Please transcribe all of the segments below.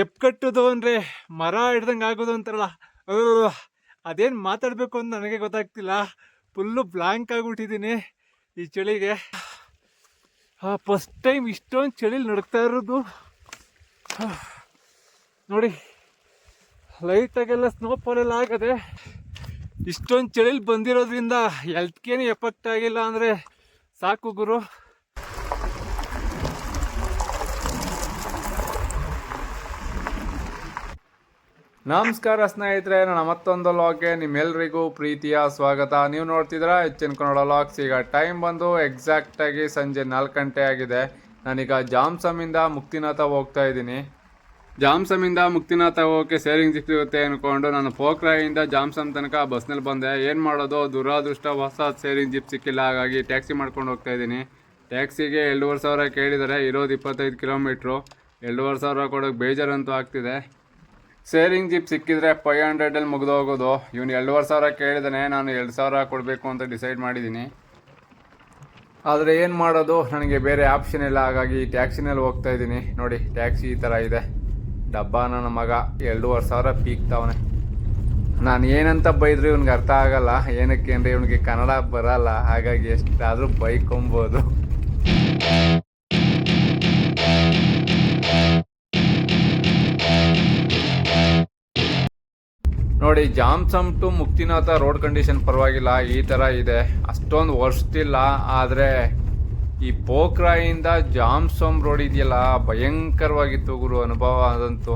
ಎಪ್ ಕಟ್ಟೋದು ಅಂದರೆ ಮರ ಹಿಡ್ದಂಗೆ ಆಗೋದು ಅಂತಾರಲ್ಲ. ಅದೇನು ಮಾತಾಡಬೇಕು ಅಂತ ನನಗೆ ಗೊತ್ತಾಗ್ತಿಲ್ಲ. ಫುಲ್ಲು ಬ್ಲ್ಯಾಂಕ್ ಆಗಿಬಿಟ್ಟಿದ್ದೀನಿ ಈ ಚಳಿಗೆ. ಫಸ್ಟ್ ಟೈಮ್ ಇಷ್ಟೊಂದು ಚಳಿಲಿ ನಡಕ್ತಾ ಇರೋದು. ನೋಡಿ ಲೈಟಾಗೆಲ್ಲ ಎಲ್ಲ ಆಗದೆ ಇಷ್ಟೊಂದು ಚಳಿಲಿ ಬಂದಿರೋದ್ರಿಂದ ಎಲ್ತ್ಗೇನು ಎಫೆಕ್ಟ್ ಆಗಿಲ್ಲ ಅಂದರೆ ಸಾಕು ಗುರು. ನಮಸ್ಕಾರ ಸ್ನೇಹಿತರೆ, ನನ್ನ ಮತ್ತೊಂದು ಲಾಗ್ಗೆ ನಿಮ್ಮೆಲ್ಲರಿಗೂ ಪ್ರೀತಿಯ ಸ್ವಾಗತ. ನೀವು ನೋಡ್ತಿದ್ರ ಹೆಚ್ಚಿನ ಕನ್ನಡ ಲಾಗ್ಸ್ ಈಗ ಟೈಮ್ ಬಂದು ಎಕ್ಸಾಕ್ಟಾಗಿ ಸಂಜೆ ನಾಲ್ಕು ಗಂಟೆ ಆಗಿದೆ. ನಾನೀಗ ಜಾಮ್ಸಮಿಂದ ಮುಕ್ತಿನಾಥ ಹೋಗ್ತಾ ಇದ್ದೀನಿ. ಜಾಮ್ಸಮಿಂದ ಮುಕ್ತಿನಾಥ ಹೋಗೋಕ್ಕೆ ಸೇರಿಂಗ್ ಸಿಕ್ಕಿರುತ್ತೆ ಅಂದ್ಕೊಂಡು ನಾನು ಪೋಖ್ರಾಯಿಂದ ಜಾಮ್ಸಮ್ ತನಕ ಬಸ್ನಲ್ಲಿ ಬಂದೆ. ಏನು ಮಾಡೋದು? ದುರಾದೃಷ್ಟ ಹೊಸ ಸೇರಿಂಗ್ ಜಿಪ್ ಸಿಕ್ಕಿಲ್ಲ. ಹಾಗಾಗಿ ಟ್ಯಾಕ್ಸಿ ಮಾಡ್ಕೊಂಡು ಹೋಗ್ತಾ ಇದ್ದೀನಿ. ಟ್ಯಾಕ್ಸಿಗೆ ಎರಡೂವರೆ ಸಾವಿರ ಕೇಳಿದರೆ ಇರೋದು ಇಪ್ಪತ್ತೈದು ಕಿಲೋಮೀಟ್ರು ಎರಡೂವರೆ ಸಾವಿರ ಕೊಡೋಕ್ಕೆ ಬೇಜಾರಂತೂ ಆಗ್ತಿದೆ. ಸೇರಿಂಗ್ ಜಿಪ್ ಸಿಕ್ಕಿದ್ರೆ ಫೈವ್ ಹಂಡ್ರೆಡಲ್ಲಿ ಮುಗಿದು ಹೋಗೋದು. ಇವನು ಎರಡೂವರೆ ಸಾವಿರ ಕೇಳಿದಾನೆ, ನಾನು ಎರಡು ಸಾವಿರ ಕೊಡಬೇಕು ಅಂತ ಡಿಸೈಡ್ ಮಾಡಿದ್ದೀನಿ ಆದರೆ ಏನು ಮಾಡೋದು? ನನಗೆ ಬೇರೆ ಆಪ್ಷನ್ ಇಲ್ಲ, ಹಾಗಾಗಿ ಟ್ಯಾಕ್ಸಿನಲ್ಲಿ ಹೋಗ್ತಾ ಇದ್ದೀನಿ. ನೋಡಿ ಟ್ಯಾಕ್ಸಿ ಈ ಥರ ಇದೆ. ಡಬ್ಬ ನನ್ನ ಮಗ ಎರಡೂವರೆ ಸಾವಿರ ಪೀಕ್ತಾವನೆ. ನಾನು ಏನಂತ ಬೈದ್ರು ಇವ್ನಿಗೆ ಅರ್ಥ ಆಗಲ್ಲ. ಏನಕ್ಕೆ ಅಂದರೆ ಇವನಿಗೆ ಕನ್ನಡ ಬರಲ್ಲ. ಹಾಗಾಗಿ ಎಷ್ಟಾದರೂ ಬೈಕೊಂಬೋದು. ನೋಡಿ, Jomsom to Muktinath road condition ಪರವಾಗಿಲ್ಲ, ಈ ಥರ ಇದೆ. ಅಷ್ಟೊಂದು ವರ್ಷದಿಲ್ಲ ಆದರೆ ಈ ಪೋಖ್ರಾಯಿಂದ ಜಾಮ್ಸಮ್ ರೋಡ್ ಇದೆಯಲ್ಲ, ಭಯಂಕರವಾಗಿತ್ತು ಗುರು, ಅನುಭವ ಆದಂತು.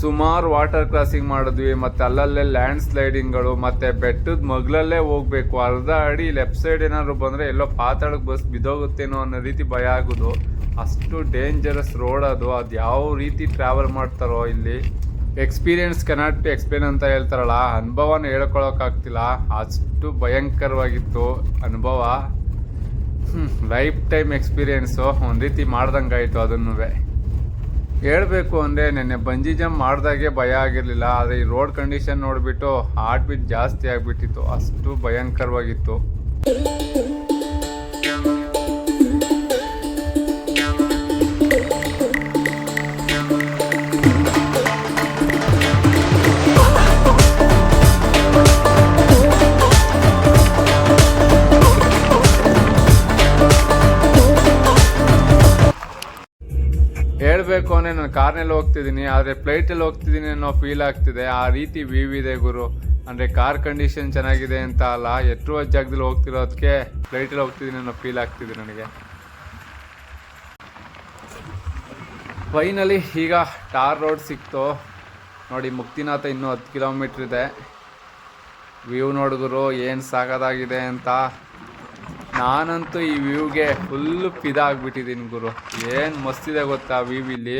ಸುಮಾರು ವಾಟರ್ ಕ್ರಾಸಿಂಗ್ ಮಾಡಿದ್ವಿ, ಮತ್ತೆ ಅಲ್ಲಲ್ಲೇ ಲ್ಯಾಂಡ್ ಸ್ಲೈಡಿಂಗ್ಗಳು, ಮತ್ತೆ ಬೆಟ್ಟದ ಮಗ್ಲಲ್ಲೇ ಹೋಗ್ಬೇಕು, ಅರ್ಧ ಅಡಿ ಲೆಫ್ಟ್ ಸೈಡ್ ಏನಾದ್ರು ಬಂದರೆ ಎಲ್ಲೋ ಪಾತಾಳಕ್ಕೆ ಬಸ್ ಬಿದ್ದೋಗುತ್ತೇನೋ ಅನ್ನೋ ರೀತಿ ಭಯ ಆಗೋದು. ಅಷ್ಟು ಡೇಂಜರಸ್ ರೋಡ್ ಅದು ಅದು ಯಾವ ರೀತಿ ಟ್ರಾವೆಲ್ ಮಾಡ್ತಾರೋ ಇಲ್ಲಿ. ಎಕ್ಸ್ಪೀರಿಯನ್ಸ್ ಕೆನಾಟ್ ಟು ಎಕ್ಸ್ಪ್ಲೇನ್ ಅಂತ ಹೇಳ್ತಾರಲ್ಲ, ಅನುಭವನ ಹೇಳ್ಕೊಳಕ್ಕಾಗ್ತಿಲ್ಲ. ಅಷ್ಟು ಭಯಂಕರವಾಗಿತ್ತು ಅನುಭವ. ಲೈಫ್ ಟೈಮ್ ಎಕ್ಸ್ಪೀರಿಯೆನ್ಸು ಒಂದು ರೀತಿ ಮಾಡ್ದಂಗಾಯಿತು ಅದನ್ನು ಹೇಳಬೇಕು ಅಂದರೆ ನೆನ್ನೆ ಬಂಜಿ ಜಂಪ್ ಮಾಡಿದಾಗೆ ಭಯ ಆಗಿರಲಿಲ್ಲ, ಆದರೆ ಈ ರೋಡ್ ಕಂಡೀಷನ್ ನೋಡಿಬಿಟ್ಟು ಹಾರ್ಟ್ ಬೀಟ್ ಜಾಸ್ತಿ ಆಗಿಬಿಟ್ಟಿತ್ತು. ಅಷ್ಟು ಭಯಂಕರವಾಗಿತ್ತು. ಹೇಳ್ಬೇಕು ಅಂದರೆ ನಾನು ಕಾರ್ನಲ್ಲಿ ಹೋಗ್ತಿದ್ದೀನಿ, ಆದರೆ ಫ್ಲೈಟಲ್ಲಿ ಹೋಗ್ತಿದ್ದೀನಿ ಅನ್ನೋ ಫೀಲ್ ಆಗ್ತಿದೆ. ಆ ರೀತಿ ವ್ಯೂ ಇದೆ ಗುರು. ಅಂದರೆ ಕಾರ್ ಕಂಡೀಷನ್ ಚೆನ್ನಾಗಿದೆ ಅಂತ ಅಲ್ಲ ಎಷ್ಟೋ ಜಾಗದಲ್ಲಿ ಹೋಗ್ತಿರೋದಕ್ಕೆ ಫ್ಲೈಟಲ್ಲಿ ಹೋಗ್ತಿದ್ದೀನಿ ಅನ್ನೋ ಫೀಲ್ ಆಗ್ತಿದೆ ನನಗೆ. ಫೈನಲಿ ಈಗ ಟಾರ್ ರೋಡ್ ಸಿಕ್ತು. ನೋಡಿ, ಮುಕ್ತಿನಾಥ ಇನ್ನೂ ಹತ್ತು ಕಿಲೋಮೀಟ್ರ್ ಇದೆ. ವ್ಯೂ ನೋಡಿದ್ರು ಏನು ಸಾಗೋದಾಗಿದೆ ಅಂತ. ನಾನಂತೂ ಈ ವ್ಯೂಗೆ ಫುಲ್ ಫಿದಾಗ್ಬಿಟ್ಟಿದ್ದೀನಿ ಗುರು. ಏನು ಮಸ್ತಿದೆ ಗೊತ್ತಾ ವ್ಯೂ ಇಲ್ಲಿ?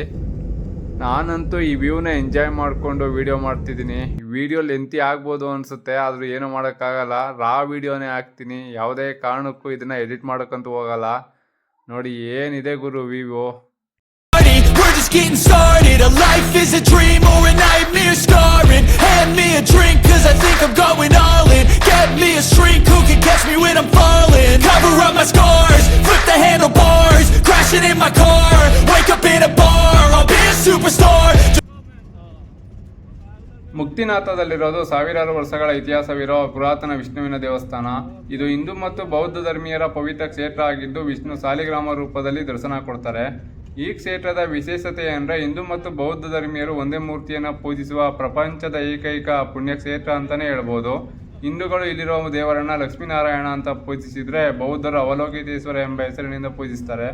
ನಾನಂತೂ ಈ ವ್ಯೂನ ಎಂಜಾಯ್ ಮಾಡಿಕೊಂಡು ವಿಡಿಯೋ ಮಾಡ್ತಿದ್ದೀನಿ. ವಿಡಿಯೋ ಲೆಂತಿ ಆಗ್ಬೋದು ಅನಿಸುತ್ತೆ, ಆದರೂ ಏನೂ ಮಾಡೋಕ್ಕಾಗಲ್ಲ. ರಾ ವಿಡಿಯೋನೇ ಹಾಕ್ತೀನಿ. ಯಾವುದೇ ಕಾರಣಕ್ಕೂ ಇದನ್ನು ಎಡಿಟ್ ಮಾಡೋಕ್ಕಂತೂ ಹೋಗಲ್ಲ. ನೋಡಿ ಏನಿದೆ ಗುರು Vivo Get me a shrink my scars, flip the handlebars Crashing in my car, wake up in a bar I'll be a superstar. ಮುಕ್ತಿನಾಥದಲ್ಲಿರೋದು ಸಾವಿರಾರು ವರ್ಷಗಳ ಇತಿಹಾಸವಿರೋ ಪುರಾತನ ವಿಷ್ಣುವಿನ ದೇವಸ್ಥಾನ. ಇದು ಹಿಂದೂ ಮತ್ತು ಬೌದ್ಧ ಧರ್ಮೀಯರ ಪವಿತ್ರ ಕ್ಷೇತ್ರ ಆಗಿದ್ದು ವಿಷ್ಣು ಸಾಲಿಗ್ರಾಮ ರೂಪದಲ್ಲಿ ದರ್ಶನ ಕೊಡ್ತಾರೆ. ಈ ಕ್ಷೇತ್ರದ ವಿಶೇಷತೆ ಅಂದರೆ ಹಿಂದೂ ಮತ್ತು ಬೌದ್ಧ ಧರ್ಮೀಯರು ಒಂದೇ ಮೂರ್ತಿಯನ್ನು ಪೂಜಿಸುವ ಪ್ರಪಂಚದ ಏಕೈಕ ಪುಣ್ಯಕ್ಷೇತ್ರ ಅಂತಲೇ ಹೇಳ್ಬೋದು. ಹಿಂದೂಗಳು ಇಲ್ಲಿರೋ ದೇವರನ್ನ ಲಕ್ಷ್ಮೀನಾರಾಯಣ ಅಂತ ಪೂಜಿಸಿದ್ರೆ ಬೌದ್ಧರು ಅವಲೋಕಿತೇಶ್ವರ ಎಂಬ ಹೆಸರಿನಿಂದ ಪೂಜಿಸ್ತಾರೆ.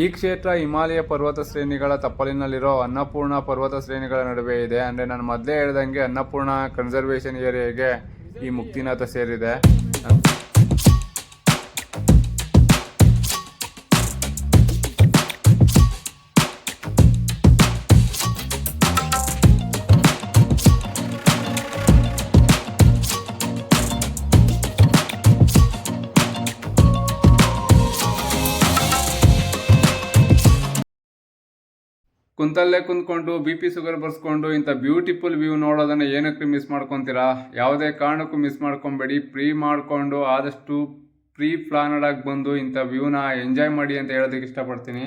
ಈ ಕ್ಷೇತ್ರ ಹಿಮಾಲಯ ಪರ್ವತ ಶ್ರೇಣಿಗಳ ತಪ್ಪಲಿನಲ್ಲಿರೋ ಅನ್ನಪೂರ್ಣ ಪರ್ವತ ಶ್ರೇಣಿಗಳ ನಡುವೆ ಇದೆ. ಅಂದರೆ ನಾನು ಮೊದಲೇ ಹೇಳ್ದಂಗೆ ಅನ್ನಪೂರ್ಣ ಕನ್ಸರ್ವೇಶನ್ ಏರಿಯಾಗೆ ಈ ಮುಕ್ತಿನಾಥ ಸೇರಿದೆ. ಕುಂತಲ್ಲೇ ಕುಂತ್ಕೊಂಡು ಬಿ ಪಿ ಶುಗರ್ ಬರ್ಸ್ಕೊಂಡು, ಇಂಥ ಬ್ಯೂಟಿಫುಲ್ ವ್ಯೂ ನೋಡೋದನ್ನು ಏನಕ್ಕೆ ಮಿಸ್ ಮಾಡ್ಕೊತೀರಾ? ಯಾವುದೇ ಕಾರಣಕ್ಕೂ ಮಿಸ್ ಮಾಡ್ಕೊಬೇಡಿ. ಪ್ರೀ ಮಾಡಿಕೊಂಡು, ಆದಷ್ಟು ಪ್ರೀ ಪ್ಲಾನಡ್ ಆಗಿ ಬಂದು ಇಂಥ ವ್ಯೂನ ಎಂಜಾಯ್ ಮಾಡಿ ಅಂತ ಹೇಳೋದಕ್ಕೆ ಇಷ್ಟಪಡ್ತೀನಿ.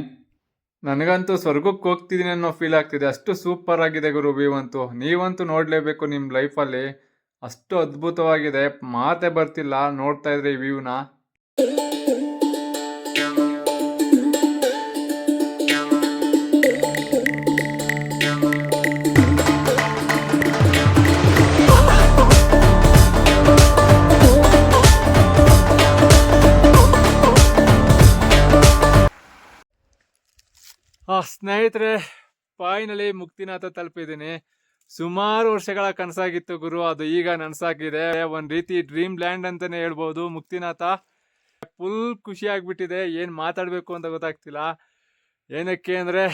ನನಗಂತೂ ಸ್ವರ್ಗಕ್ಕೆ ಹೋಗ್ತಿದ್ದೀನಿ ಅನ್ನೋ ಫೀಲ್ ಆಗ್ತಿದೆ. ಅಷ್ಟು ಸೂಪರ್ ಆಗಿದೆ ಗುರು ವ್ಯೂ ಅಂತೂ. ನೀವಂತೂ ನೋಡಲೇಬೇಕು ನಿಮ್ಮ ಲೈಫಲ್ಲಿ ಅಷ್ಟು ಅದ್ಭುತವಾಗಿದೆ. ಮಾತೇ ಬರ್ತಿಲ್ಲ ನೋಡ್ತಾ ಇದ್ರೆ ಈ ವ್ಯೂನ ಆ ಸ್ನೇಹಿತರೆ ಫೈನಲಿ ಮುಕ್ತಿನಾಥ ತಲುಪಿದ್ದೀನಿ. ಸುಮಾರು ವರ್ಷಗಳ ಕನಸಾಗಿತ್ತು ಗುರು, ಅದು ಈಗ ನನಸಾಗಿದೆ. ಒಂದು ರೀತಿ ಡ್ರೀಮ್ ಲ್ಯಾಂಡ್ ಅಂತಲೇ ಹೇಳ್ಬೋದು. ಮುಕ್ತಿನಾಥ ಫುಲ್ ಖುಷಿ ಏನು ಮಾತಾಡ್ಬೇಕು ಅಂತ ಗೊತ್ತಾಗ್ತಿಲ್ಲ. ಏನಕ್ಕೆ ಅಂದರೆ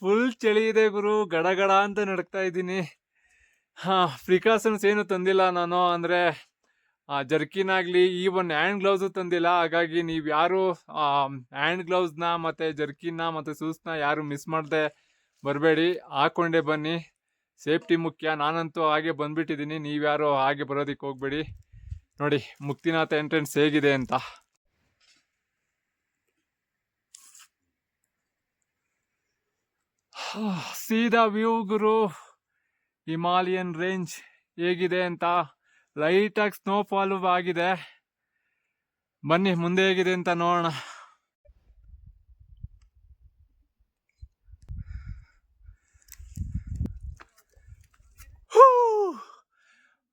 ಫುಲ್ ಚಳಿ ಇದೆ ಗುರು, ಗಡಗಡ ಅಂತ ನಡ್ಕ್ತಾ ಇದ್ದೀನಿ. ಹಾಂ ಪ್ರಿಕಾಷನ್ಸ್ ಏನು ತಂದಿಲ್ಲ ನಾನು. ಅಂದ್ರೆ ಜರ್ಕಿನ್ ಆಗಲಿ ಒಂದು ಹ್ಯಾಂಡ್ ಗ್ಲೌಸ್ ತಂದಿಲ್ಲ, ಹಾಗಾಗಿ ನೀವು ಯಾರು ಹ್ಯಾಂಡ್ ಗ್ಲೌಸ್ನ ಮತ್ತು ಜರ್ಕಿನ್ನ ಮತ್ತು ಶೂಸ್ನ ಯಾರು ಮಿಸ್ ಮಾಡದೆ ಬರಬೇಡಿ ಹಾಕ್ಕೊಂಡೇ ಬನ್ನಿ. ಸೇಫ್ಟಿ ಮುಖ್ಯ, ನಾನಂತೂ ಹಾಗೆ ಬಂದ್ಬಿಟ್ಟಿದ್ದೀನಿ ನೀವ್ಯಾರು ಹಾಗೆ ಬರೋದಕ್ಕೆ ಹೋಗಬೇಡಿ. ನೋಡಿ, ಮುಕ್ತಿನಾಥ ಎಂಟ್ರೆನ್ಸ್ ಹೇಗಿದೆ ಅಂತ. ಸೀದಾ ವ್ಯೂ ಗುರು. ಹಿಮಾಲಯನ್ ರೇಂಜ್ ಹೇಗಿದೆ ಅಂತ. ಲೈಟಾಗಿ ಸ್ನೋಫಾಲು ಆಗಿದೆ. ಬನ್ನಿ, ಮುಂದೆ ಹೇಗಿದೆ ಅಂತ ನೋಡೋಣ.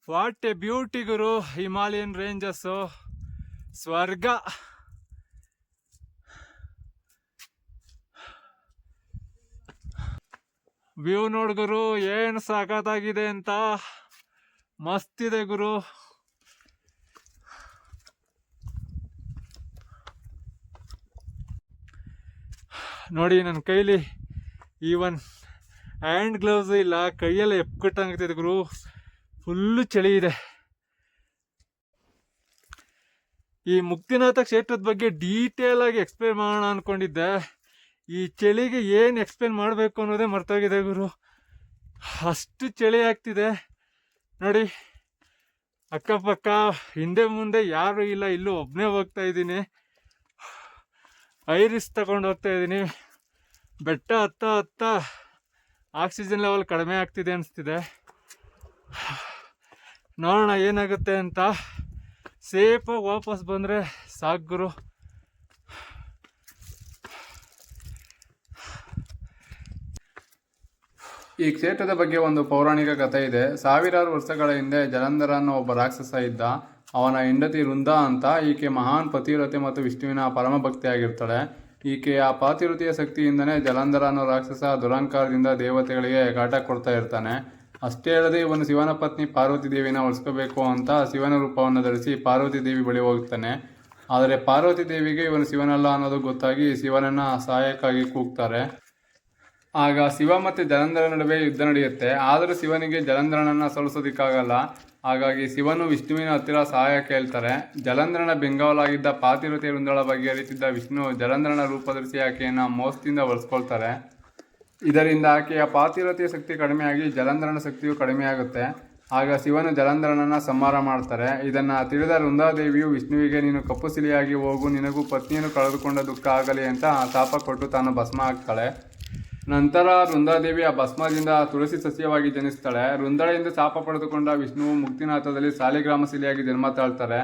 ವಾಟ್ ಎ ಬ್ಯೂಟಿ ಗುರು. ಹಿಮಾಲಯನ್ ರೇಂಜಸ್ಸು ಸ್ವರ್ಗ. ವ್ಯೂ ನೋಡ್ಗುರು ಏನು ಸಾಕತ್ತಾಗಿದೆ ಅಂತ. ಮಸ್ತಿದೆ ಗುರು. ನೋಡಿ ನನ್ನ ಕೈಲಿ ಈವನ್ ಹ್ಯಾಂಡ್ ಗ್ಲೌಸ್ ಇಲ್ಲ, ಕೈಯೆಲ್ಲ ಎಪ್ಕಟ್ಟಂಗ್ತಿದೆ ಗುರು. ಫುಲ್ಲು ಚಳಿ ಇದೆ. ಈ ಮುಕ್ತಿನಾಥ ಕ್ಷೇತ್ರದ ಬಗ್ಗೆ ಡೀಟೇಲ್ ಆಗಿ ಎಕ್ಸ್ಪ್ಲೇನ್ ಮಾಡೋಣ ಅನ್ಕೊಂಡಿದ್ದೆ. ಈ ಚಳಿಗೆ ಏನು ಎಕ್ಸ್ಪ್ಲೇನ್ ಮಾಡಬೇಕು ಅನ್ನೋದೇ ಮರ್ತೋಗಿದೆ ಗುರು. ಅಷ್ಟು ಚಳಿ ಆಗ್ತಿದೆ. ನೋಡಿ. ಅಕ್ಕಪಕ್ಕ, ಹಿಂದೆ ಮುಂದೆ ಯಾರು ಇಲ್ಲ, ಇಲ್ಲೂ ಒಬ್ಬನೇ ಹೋಗ್ತಾ ಇದ್ದೀನಿ. ಐರಿಸ್ ತಗೊಂಡು ಹೋಗ್ತಾ ಇದ್ದೀನಿ. ಬೆಟ್ಟ ಹತ್ತ ಹತ್ತ ಆಕ್ಸಿಜನ್ ಲೆವೆಲ್ ಕಡಿಮೆ ಆಗ್ತಿದೆ ಅನಿಸ್ತಿದೆ. ನೋಡೋಣ ಏನಾಗುತ್ತೆ ಅಂತ. ಸೇಫಾಗಿ ವಾಪಸ್ ಬಂದರೆ ಸಾಕು ಈ ಕ್ಷೇತ್ರದ ಬಗ್ಗೆ ಒಂದು ಪೌರಾಣಿಕ ಕಥೆ ಇದೆ. ಸಾವಿರಾರು ವರ್ಷಗಳ ಹಿಂದೆ ಜಲಂಧರ ಅನ್ನೋ ಒಬ್ಬ ರಾಕ್ಷಸ ಇದ್ದ. ಅವನ ಹೆಂಡತಿ ವೃಂದ ಅಂತ ಈಕೆ ಮಹಾನ್ ಪತಿವ್ರತೆ ಮತ್ತು ವಿಷ್ಣುವಿನ ಪರಮ ಭಕ್ತಿಯಾಗಿರ್ತಾಳೆ ಆ ಪಾತಿವೃತಿಯ ಶಕ್ತಿಯಿಂದನೇ ಜಲಂಧರ ಅನ್ನೋ ರಾಕ್ಷಸ ದುರಂಕಾರದಿಂದ ದೇವತೆಗಳಿಗೆ ಕಾಟ ಕೊಡ್ತಾ ಇರ್ತಾನೆ. ಅಷ್ಟೇ ಅಲ್ಲದೆ ಇವನು ಶಿವನ ಪತ್ನಿ ಪಾರ್ವತಿ ದೇವಿನ ಉಳಿಸ್ಕೋಬೇಕು ಅಂತ ಶಿವನ ರೂಪವನ್ನು ಧರಿಸಿ ಪಾರ್ವತಿ ದೇವಿ ಬಳಿ ಹೋಗ್ತಾನೆ. ಆದರೆ ಪಾರ್ವತಿ ದೇವಿಗೆ ಇವನು ಶಿವನಲ್ಲ ಅನ್ನೋದು ಗೊತ್ತಾಗಿ ಶಿವನನ್ನ ಸಹಾಯಕ್ಕಾಗಿ ಕೂಗ್ತಾರೆ. ಆಗ ಶಿವ ಮತ್ತು ಜಲಂಧರ ನಡುವೆ ಯುದ್ಧ ನಡೆಯುತ್ತೆ. ಆದರೂ ಶಿವನಿಗೆ ಜಲಂಧರನನ್ನು ಸೋಲಿಸೋದಕ್ಕಾಗಲ್ಲ. ಹಾಗಾಗಿ ಶಿವನು ವಿಷ್ಣುವಿನ ಹತ್ತಿರ ಸಹಾಯ ಕೇಳ್ತಾರೆ. ಜಲಂಧರನ ಬೆಂಗಾವಲಾಗಿದ್ದ ಪಾತಿರತೆ ವೃಂದಳ ಬಗ್ಗೆ ಅರಿತಿದ್ದ ವಿಷ್ಣು ಜಲಂಧರನ ರೂಪ ಆಕೆಯನ್ನು ಆಕೆಯನ್ನ ಮೋಸದಿಂದ ಬಳಸ್ಕೊಳ್ತಾರೆ ಇದರಿಂದ ಆಕೆಯ ಪಾತಿರತೆಯ ಶಕ್ತಿ ಕಡಿಮೆಯಾಗಿ ಜಲಂಧರನ ಶಕ್ತಿಯು ಕಡಿಮೆಯಾಗುತ್ತೆ. ಆಗ ಶಿವನು ಜಲಂಧರನನ್ನು ಸಂಹಾರ ಮಾಡ್ತಾರೆ. ಇದನ್ನು ತಿಳಿದ ವೃಂದಾದೇವಿಯು ವಿಷ್ಣುವಿಗೆ, ನೀನು ಕಪ್ಪು ಸಿಲಿಯಾಗಿ ಹೋಗು, ನಿನಗೂ ಪತ್ನಿಯನ್ನು ಕಳೆದುಕೊಂಡ ದುಃಖ ಆಗಲಿ ಅಂತ ಶಾಪ ಕೊಟ್ಟು ತಾನು ಭಸ್ಮ ಹಾಕ್ತಾಳೆ. ನಂತರ ವೃಂದಾದೇವಿ ಆ ಭಸ್ಮದಿಂದ ತುಳಸಿ ಸಸ್ಯವಾಗಿ ಜನಿಸ್ತಾಳೆ. ವೃಂದಳೆಯಿಂದ ಶಾಪ ಪಡೆದುಕೊಂಡ ವಿಷ್ಣುವು ಮುಕ್ತಿನಾಥದಲ್ಲಿ ಸಾಲಿಗ್ರಾಮ ಶಿಲೆಯಾಗಿ ಜನ್ಮ ತಾಳ್ತಾರೆ.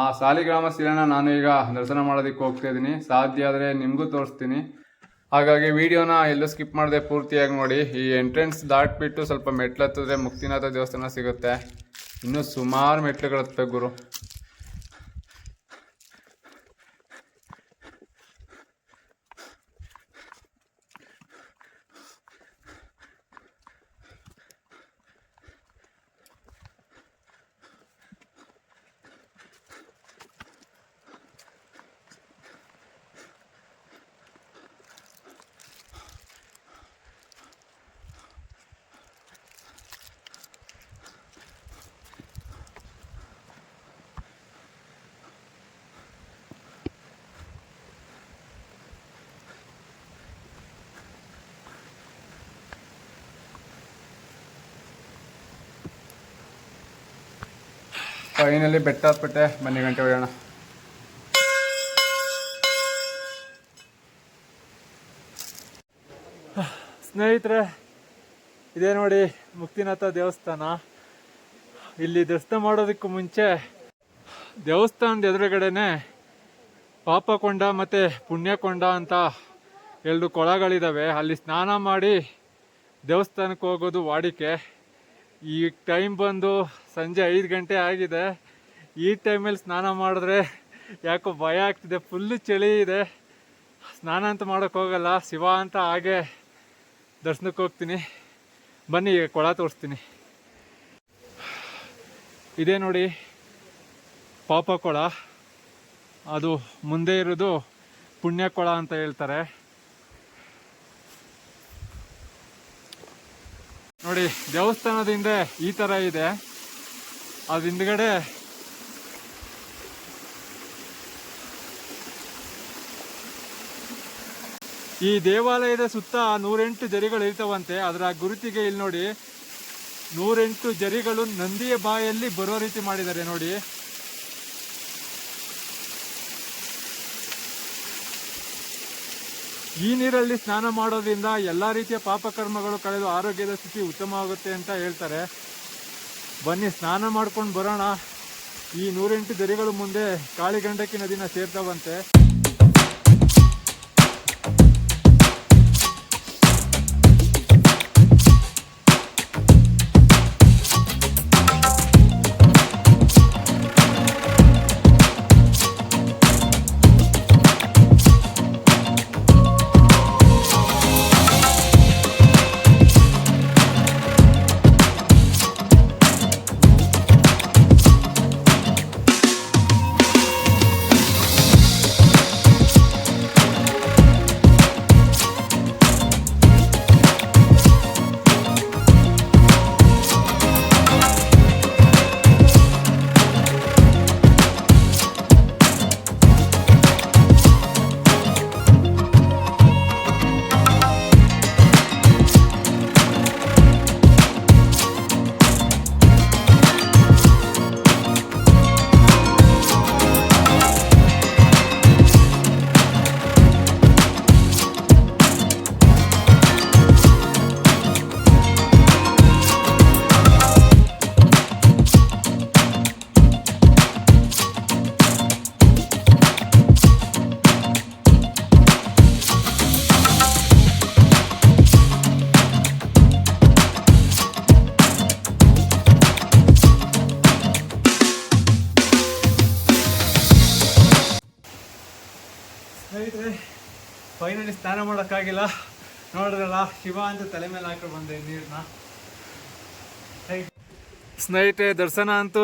ಆ ಸಾಲಿಗ್ರಾಮ ಶಿಲೆನ ನಾನು ಈಗ ದರ್ಶನ ಮಾಡೋದಕ್ಕೆ ಹೋಗ್ತಾ ಇದ್ದೀನಿ. ಸಾಧ್ಯ ಆದರೆ ನಿಮಗೂ ತೋರಿಸ್ತೀನಿ. ಹಾಗಾಗಿ ವಿಡಿಯೋನ ಎಲ್ಲೂ ಸ್ಕಿಪ್ ಮಾಡದೆ ಪೂರ್ತಿಯಾಗಿ ನೋಡಿ. ಈ ಎಂಟ್ರೆನ್ಸ್ ದಾಟ್ಬಿಟ್ಟು ಸ್ವಲ್ಪ ಮೆಟ್ಲು ಹತ್ತಿದ್ರೆ ಮುಕ್ತಿನಾಥ ದೇವಸ್ಥಾನ ಸಿಗುತ್ತೆ. ಇನ್ನೂ ಸುಮಾರು ಮೆಟ್ಲುಗಳು ಹತ್ತಬೇಕು ಗುರು. ಫೈನಲಿ ಬೆಟ್ಟ ಹತ್ಬಿಟ್ಟೆ. ಬನ್ನಿ ಗಂಟೆ ಹೊಡೆಯೋಣ. ಸ್ನೇಹಿತರೆ, ಇದೇ ನೋಡಿ ಮುಕ್ತಿನಾಥ ದೇವಸ್ಥಾನ. ಇಲ್ಲಿ ದರ್ಶನ ಮಾಡೋದಕ್ಕೂ ಮುಂಚೆ ದೇವಸ್ಥಾನದ ಎದುರುಗಡೆನೆ ಪಾಪಕೊಂಡ ಮತ್ತು ಪುಣ್ಯಕೊಂಡ ಅಂತ ಎರಡು ಕೊಳಗಳಿದ್ದಾವೆ ಅಲ್ಲಿ ಸ್ನಾನ ಮಾಡಿ ದೇವಸ್ಥಾನಕ್ಕೆ ಹೋಗೋದು ವಾಡಿಕೆ. ಈ ಟೈಮ್ ಬಂದು ಸಂಜೆ ಐದು ಗಂಟೆ ಆಗಿದೆ. ಈ ಟೈಮಲ್ಲಿ ಸ್ನಾನ ಮಾಡಿದ್ರೆ ಯಾಕೋ ಭಯ ಆಗ್ತಿದೆ ಫುಲ್ಲು ಚಳಿ ಇದೆ. ಸ್ನಾನ ಅಂತ ಮಾಡೋಕ್ಕೋಗಲ್ಲ ಶಿವ ಅಂತ ಹಾಗೆ ದರ್ಶನಕ್ಕೆ ಹೋಗ್ತೀನಿ. ಬನ್ನಿ ಈಗ ಕೊಳ ತೋರಿಸ್ತೀನಿ. ಇದೇ ನೋಡಿ ಪಾಪ ಕೊಳ. ಅದು ಮುಂದೆ ಇರೋದು ಪುಣ್ಯ ಕೊಳ ಅಂತ ಹೇಳ್ತಾರೆ. ನೋಡಿ ದೇವಸ್ಥಾನದ ಹಿಂದೆ ಈ ತರ ಇದೆ. ಅದ ಹಿಂದ್ಗಡೆ ಈ ದೇವಾಲಯದ ಸುತ್ತ ನೂರೆಂಟು ಜರಿಗಳು ಇರ್ತಾವಂತೆ. ಅದರ ಗುರುತಿಗೆ ಇಲ್ಲಿ ನೋಡಿ, ನೂರೆಂಟು ಜರಿಗಳು ನಂದಿಯ ಬಾಯಲ್ಲಿ ಬರೋ ರೀತಿ ಮಾಡಿದ್ದಾರೆ ನೋಡಿ. ಈ ನೀರಲ್ಲಿ ಸ್ನಾನ ಮಾಡೋದ್ರಿಂದ ಎಲ್ಲ ರೀತಿಯ ಪಾಪಕರ್ಮಗಳು ಕಳೆದು ಆರೋಗ್ಯದ ಸ್ಥಿತಿ ಉತ್ತಮವಾಗುತ್ತೆ ಅಂತ ಹೇಳ್ತಾರೆ. ಬನ್ನಿ ಸ್ನಾನ ಮಾಡ್ಕೊಂಡು ಬರೋಣ. ಈ ನೂರೆಂಟು ದರಿಗಳು ಮುಂದೆ ಕಾಳಿಗಂಡಕಿ ನದಿನ ಸೇರ್ತಾವಂತೆ ಸ್ನಾನ ಮಾಡೋಕ್ಕಾಗಿಲ್ಲ. ನೋಡಿದ್ರಲ್ಲ ಶಿವ ಅಂತ ತಲೆ ಮೇಲೆ ಹಾಕೊಂಡು ಬಂದೆ ನೀರನ್ನ ಸ್ನೇಹಿತರೆ ದರ್ಶನ ಅಂತೂ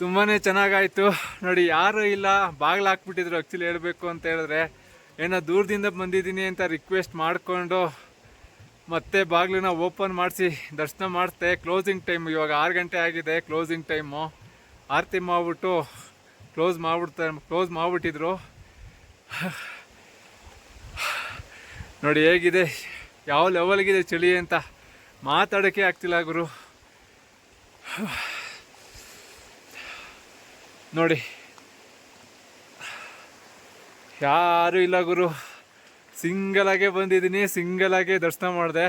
ತುಂಬಾ ಚೆನ್ನಾಗಾಯಿತು. ನೋಡಿ, ಯಾರು ಇಲ್ಲ, ಬಾಗಿಲು ಹಾಕ್ಬಿಟ್ಟಿದ್ರು ಆ್ಯಕ್ಚುಲಿ ಹೇಳಬೇಕು ಅಂತ ಹೇಳಿದ್ರೆ. ಏನೋ ದೂರದಿಂದ ಬಂದಿದ್ದೀನಿ ಅಂತ ರಿಕ್ವೆಸ್ಟ್ ಮಾಡಿಕೊಂಡು ಮತ್ತೆ ಬಾಗಿಲನ್ನ ಓಪನ್ ಮಾಡಿಸಿ ದರ್ಶನ ಮಾಡಿಸ್ದೆ ಕ್ಲೋಸಿಂಗ್ ಟೈಮ್ ಇವಾಗ ಆರು ಗಂಟೆ ಆಗಿದೆ ಕ್ಲೋಸಿಂಗ್ ಟೈಮು ಆರತಿ ಮಾಡಿಬಿಟ್ಟು ಕ್ಲೋಸ್ ಮಾಡಿಬಿಡ್ತಾರೆ ಕ್ಲೋಸ್ ಮಾಡಿಬಿಟ್ಟಿದ್ರು. ನೋಡಿ ಹೇಗಿದೆ? ಯಾವ ಲೆವೆಲ್ಗಿದೆ ಚಳಿ ಅಂತ ಮಾತಾಡೋಕ್ಕೆ ಆಗ್ತಿಲ್ಲ ಗುರು. ನೋಡಿ. ಯಾರು ಇಲ್ಲ ಗುರು. ಸಿಂಗಲ್ ಆಗೇ ಬಂದಿದ್ದೀನಿ, ಸಿಂಗಲ್ ಆಗೇ ದರ್ಶನ ಮಾಡಿದೆ.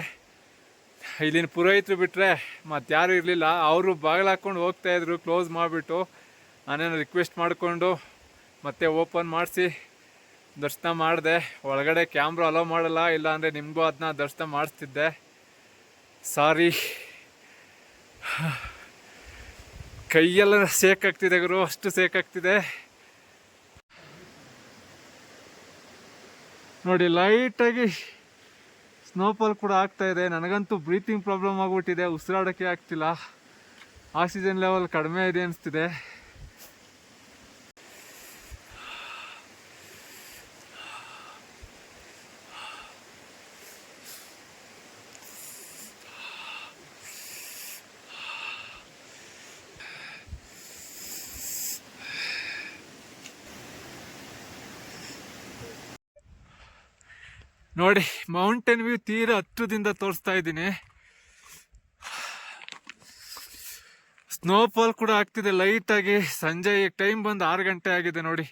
ಇಲ್ಲಿನ ಪುರೋಹಿತರು ಬಿಟ್ಟರೆ ಯಾರು ಇರಲಿಲ್ಲ. ಅವರು ಬಾಗಿಲು ಹಾಕ್ಕೊಂಡು ಹೋಗ್ತಾಯಿದ್ರು ಕ್ಲೋಸ್ ಮಾಡಿಬಿಟ್ಟು. ನಾನೇನು ರಿಕ್ವೆಸ್ಟ್ ಮಾಡಿಕೊಂಡು ಮತ್ತೆ ಓಪನ್ ಮಾಡಿಸಿ. ದರ್ಶನ ಮಾಡಿದೆ. ಒಳಗಡೆ ಕ್ಯಾಮ್ರಾ ಅಲೋ ಮಾಡಲ್ಲ ಇಲ್ಲ ಅಂದರೆ ನಿಮಗೂ ಅದನ್ನ ದರ್ಶನ ಮಾಡಿಸ್ತಿದ್ದೆ. ಸಾರಿ ಕೈಯೆಲ್ಲ ಸೇಕ್ ಆಗ್ತಿದೆ ಗುರು, ಅಷ್ಟು ಸೇಕ್ ಆಗ್ತಿದೆ ನೋಡಿ ಲೈಟಾಗಿ ಸ್ನೋಫಾಲ್ ಕೂಡ ಆಗ್ತಾ ಇದೆ. ನನಗಂತೂ ಬ್ರೀತಿಂಗ್ ಪ್ರಾಬ್ಲಮ್ ಆಗಿಬಿಟ್ಟಿದೆ ಉಸಿರಾಡೋಕ್ಕೆ ಆಗ್ತಿಲ್ಲ. ಆಕ್ಸಿಜನ್ ಲೆವೆಲ್ ಕಡಿಮೆ ಇದೆ ಅನಿಸ್ತಿದೆ. ನೋಡಿ ಮೌಂಟೇನ್ ವ್ಯೂ ತೀರ ಹತ್ತಿರದಿಂದ ತೋರಿಸ್ತಾ ಇದ್ದೀನಿ. ಸ್ನೋಫಾಲ್ ಕೂಡ ಆಗ್ತಿದೆ ಲೈಟ್ ಆಗಿ. ಸಂಜೆ ಟೈಮ್ ಬಂದು ಆರು ಗಂಟೆ ಆಗಿದೆ ನೋಡಿ.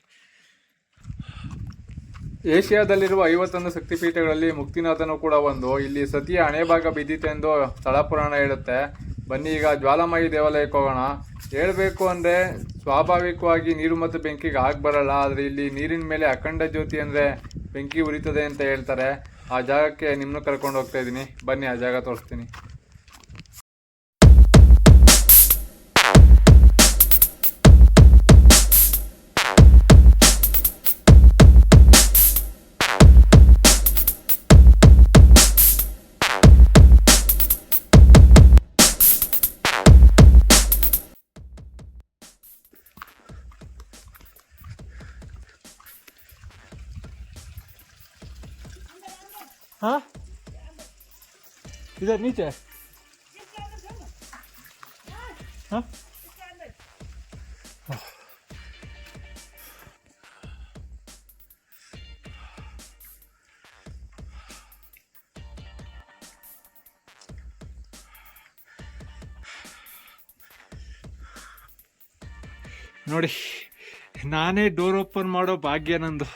ಏಷ್ಯಾದಲ್ಲಿರುವ ಐವತ್ತೊಂದು ಶಕ್ತಿಪೀಠಗಳಲ್ಲಿ ಮುಕ್ತಿನಾಥನು ಕೂಡ ಒಂದು. ಇಲ್ಲಿ ಸತಿಯ ಹಣೆಭಾಗ ಬಿದ್ದಿತೆ ಎಂದು ಸ್ಥಳ ಪುರಾಣ ಹೇಳುತ್ತೆ. ಬನ್ನಿ, ಈಗ ಜ್ವಾಲಾಮಯಿ ದೇವಾಲಯಕ್ಕೆ ಹೋಗೋಣ. ಹೇಳಬೇಕು ಅಂದರೆ ಸ್ವಾಭಾವಿಕವಾಗಿ ನೀರು ಮತ್ತು ಬೆಂಕಿಗೆ ಆಗ ಬರಲ್ಲ, ಆದರೆ ಇಲ್ಲಿ ನೀರಿನ ಮೇಲೆ ಅಖಂಡ ಜ್ಯೋತಿ ಅಂದರೆ ಬೆಂಕಿ ಉರಿತದೆ ಅಂತ ಹೇಳ್ತಾರೆ. ಆ ಜಾಗಕ್ಕೆ ನಿಮ್ಮನ್ನು ಕರ್ಕೊಂಡು ಹೋಗ್ತಾ ಇದ್ದೀನಿ. ಬನ್ನಿ, ಆ ಜಾಗ ತೋರಿಸ್ತೀನಿ. નીચે ನೋಡಿ ನಾನೇ ಡೋರ್ ಓಪನ್ ಮಾಡೋ ಭಾಗ್ಯ ನಂದು.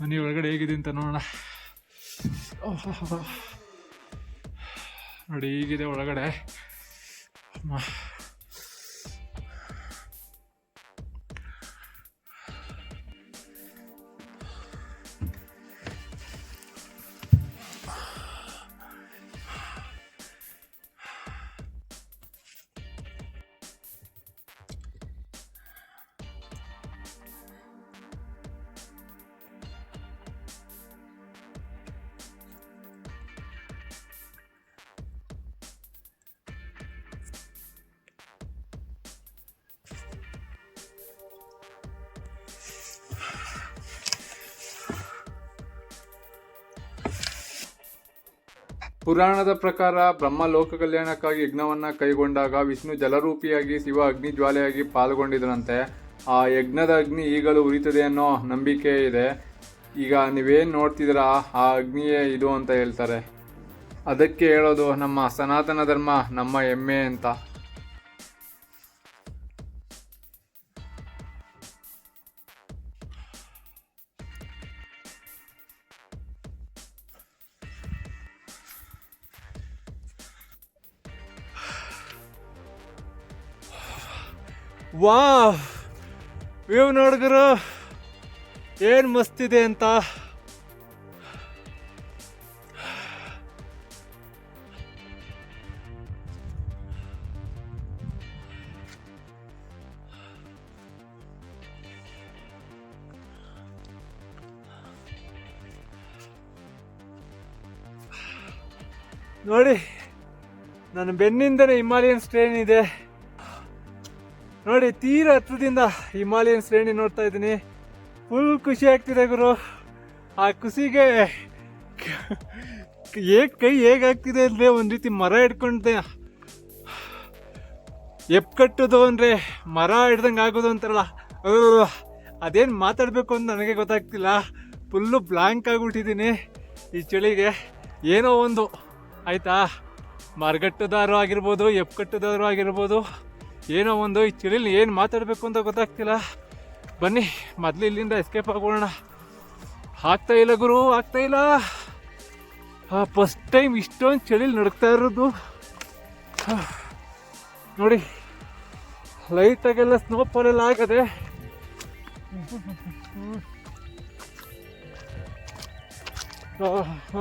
ಮನೆ ಒಳಗಡೆ ಹೇಗಿದೆ ಅಂತ ನೋಡೋಣ. ನೋಡಿ ಈಗಿದೆ ಒಳಗಡೆ ಪುರಾಣದ ಪ್ರಕಾರ ಬ್ರಹ್ಮ ಲೋಕ ಕಲ್ಯಾಣಕ್ಕಾಗಿ ಯಜ್ಞವನ್ನ ಕೈಗೊಂಡಾಗ ವಿಷ್ಣು ಜಲರೂಪಿಯಾಗಿ ಶಿವ ಅಗ್ನಿ ಜ್ವಾಲೆಯಾಗಿ ಪಾಲ್ಗೊಂಡಿದ್ರಂತೆ ಆ ಯಜ್ಞದ ಅಗ್ನಿ ಈಗಲೂ ಉರಿತದೆ ಅನ್ನೋ ನಂಬಿಕೆ ಇದೆ. ಈಗ ನೀವೇನು ನೋಡ್ತಿದ್ದೀರಾ? ಆ ಅಗ್ನಿಯೇ ಇದು ಅಂತ ಹೇಳ್ತಾರೆ. ಅದಕ್ಕೆ ಹೇಳೋದು ನಮ್ಮ ಸನಾತನ ಧರ್ಮ ನಮ್ಮ ಹೆಮ್ಮೆ ಅಂತ. ವಾ ವ್ಯೂ ನೋಡಿದ್ರು ಏನು ಮಸ್ತಿದೆ ಅಂತ? ನೋಡಿ ನನ್ನ ಬೆನ್ನಿಂದನೇ ಹಿಮಾಲಯನ್ ಸ್ಟ್ರೇನ್ ಇದೆ. ನೋಡಿ, ತೀರ ಹತ್ರದಿಂದ ಹಿಮಾಲಯನ್ ಶ್ರೇಣಿ ನೋಡ್ತಾ ಇದ್ದೀನಿ. ಫುಲ್ ಖುಷಿ ಆಗ್ತಿದೆ ಗುರು. ಆ ಖುಷಿಗೆ ಹೇಗೆ ಕೈ ಹೇಗಾಗ್ತಿದೆ ಅಂದರೆ ಒಂದು ರೀತಿ ಮರ ಹಿಡ್ಕೊಂಡೆ ಎಪ್ ಕಟ್ಟೋದು ಅಂದರೆ ಮರ ಹಿಡ್ದಂಗೆ ಆಗೋದು ಅಂತಾರಲ್ಲ. ಅದೇನು ಮಾತಾಡಬೇಕು ಅಂತ ನನಗೆ ಗೊತ್ತಾಗ್ತಿಲ್ಲ. ಫುಲ್ಲು ಬ್ಲ್ಯಾಂಕ್ ಆಗಿಬಿಟ್ಟಿದ್ದೀನಿ ಈ ಚಳಿಗೆ. ಏನೋ ಒಂದು. ಆಯಿತಾ? ಮರಗಟ್ಟದಾರು ಆಗಿರ್ಬೋದು, ಎಪ್ ಕಟ್ಟದಾರು ಆಗಿರ್ಬೋದು. ಏನೋ ಒಂದು ಈ ಚಳಿಲಿ ಏನು ಮಾತಾಡಬೇಕು ಅಂತ ಗೊತ್ತಾಗ್ತಿಲ್ಲ. ಬನ್ನಿ, ಮೊದಲು ಇಲ್ಲಿಂದ ಎಸ್ಕೇಪ್ ಆಗೋಣ. ಆಗ್ತಾ ಇಲ್ಲ ಗುರು, ಆಗ್ತಾ ಇಲ್ಲ. ಫಸ್ಟ್ ಟೈಮ್ ಇಷ್ಟೊಂದು ಚಳಿಲಿ ನಡುಕ್ತಾ ಇರೋದು. ನೋಡಿ ಲೈಟಾಗೆಲ್ಲ ಸ್ನೋ ಫಾಲೆಲ್ಲ ಆಗದೆ.